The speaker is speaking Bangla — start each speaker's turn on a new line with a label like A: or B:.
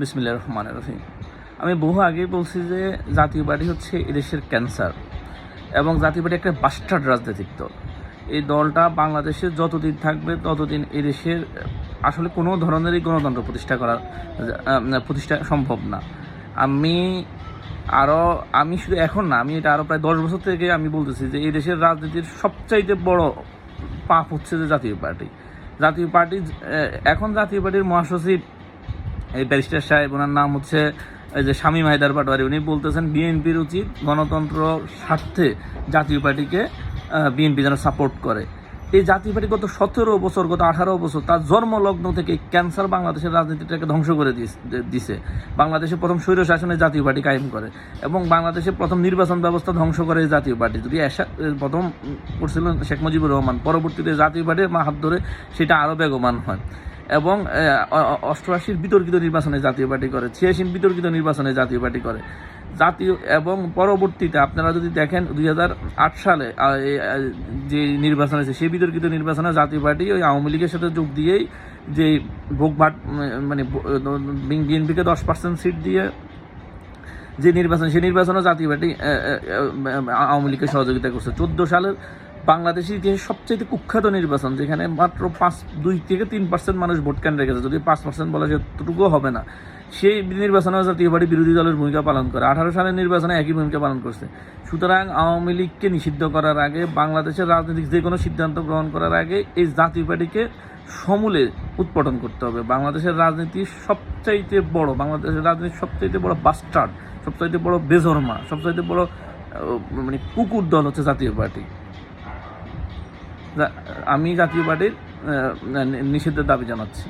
A: বিসমিল্লা রহমান রহিম। আমি বহু আগেই বলছি যে জাতীয় পার্টি হচ্ছে এদেশের ক্যান্সার এবং জাতীয় পার্টি একটা বাস্টার্ড রাজনৈতিক দল। এই দলটা বাংলাদেশে যতদিন থাকবে, ততদিন এদেশের, আসলে কোনো ধরনেরই গণতন্ত্র প্রতিষ্ঠা করা প্রতিষ্ঠা সম্ভব না। আমি আরও আমি শুধু এখন না, আমি এটা আরও প্রায় দশ বছর থেকে আমি বলতেছি যে এই দেশের রাজনীতির সবচাইতে বড় পাপ হচ্ছে যে জাতীয় পার্টি। জাতীয় পার্টি এখন জাতীয় পার্টির মহাসচিব এই ব্যারিস্টার সাহেব, ওনার নাম হচ্ছে, এই যে স্বামী মাহিদার পাটোয়ারি। উনি বলতেছেন, বিএনপির উচিত গণতন্ত্র স্বার্থে জাতীয় পার্টিকে বিএনপি যেন সাপোর্ট করে। এই জাতীয় পার্টি গত সতেরো বছর, গত আঠারো বছর তার জন্মলগ্ন থেকে ক্যান্সার বাংলাদেশের রাজনীতিটাকে ধ্বংস করে দিছে। বাংলাদেশে প্রথম স্বৈর শাসনে জাতীয় পার্টি কায়েম করে এবং বাংলাদেশে প্রথম নির্বাচন ব্যবস্থা ধ্বংস করে এই জাতীয় পার্টি। যদি প্রথম করছিলেন শেখ মুজিবুর রহমান, পরবর্তীতে জাতীয় পার্টির হাত ধরে সেটা আরও বেগবান হয়। এবং অষ্টআশির বিতর্কিত নির্বাচনে জাতীয় পার্টি করে ছিয়াশির বিতর্কিত নির্বাচনে জাতীয় পার্টি করে। জাতীয় এবং পরবর্তীতে আপনারা যদি দেখেন দুই হাজার আট সালে যে নির্বাচন হয়েছে সেই বিতর্কিত নির্বাচনে জাতীয় পার্টি ওই আওয়ামী লীগের সাথে যোগ দিয়েই যে ভোগভাট উম, মানে বিএনপিকে দশ পার্সেন্ট সিট দিয়ে যে নির্বাচন সেই নির্বাচনে জাতীয় পার্টি আওয়ামী লীগকে সহযোগিতা করছে। চোদ্দ সালের বাংলাদেশের ইতিহাসে সবচেয়ে কুখ্যাত নির্বাচন, যেখানে মাত্র পাঁচ, দুই থেকে তিন পার্সেন্ট মানুষ ভোট কেন্দ্রে গেছে। যদি পাঁচ পার্সেন্ট বলা সেটুকুও হবে না। সেই নির্বাচনে জাতীয় পার্টি বিরোধী দলের ভূমিকা পালন করে। আঠারো সালের নির্বাচনে একই ভূমিকা পালন করছে। সুতরাং আওয়ামী লীগকে নিষিদ্ধ করার আগে, বাংলাদেশের রাজনৈতিক যে কোনো সিদ্ধান্ত গ্রহণ করার আগে, এই জাতীয় পার্টিকে সমূলে উৎপাদন করতে হবে। বাংলাদেশের রাজনীতি সবচাইতে বড়, বাংলাদেশের রাজনীতি সবচাইতে বড় বাস্টার্ড সবচাইতে বড় বেজরমা, সবচাইতে বড় মানে কুকুর দল হচ্ছে জাতীয় পার্টি। আমি জাতীয় পার্টির নিষিদ্ধের দাবি জানাচ্ছি।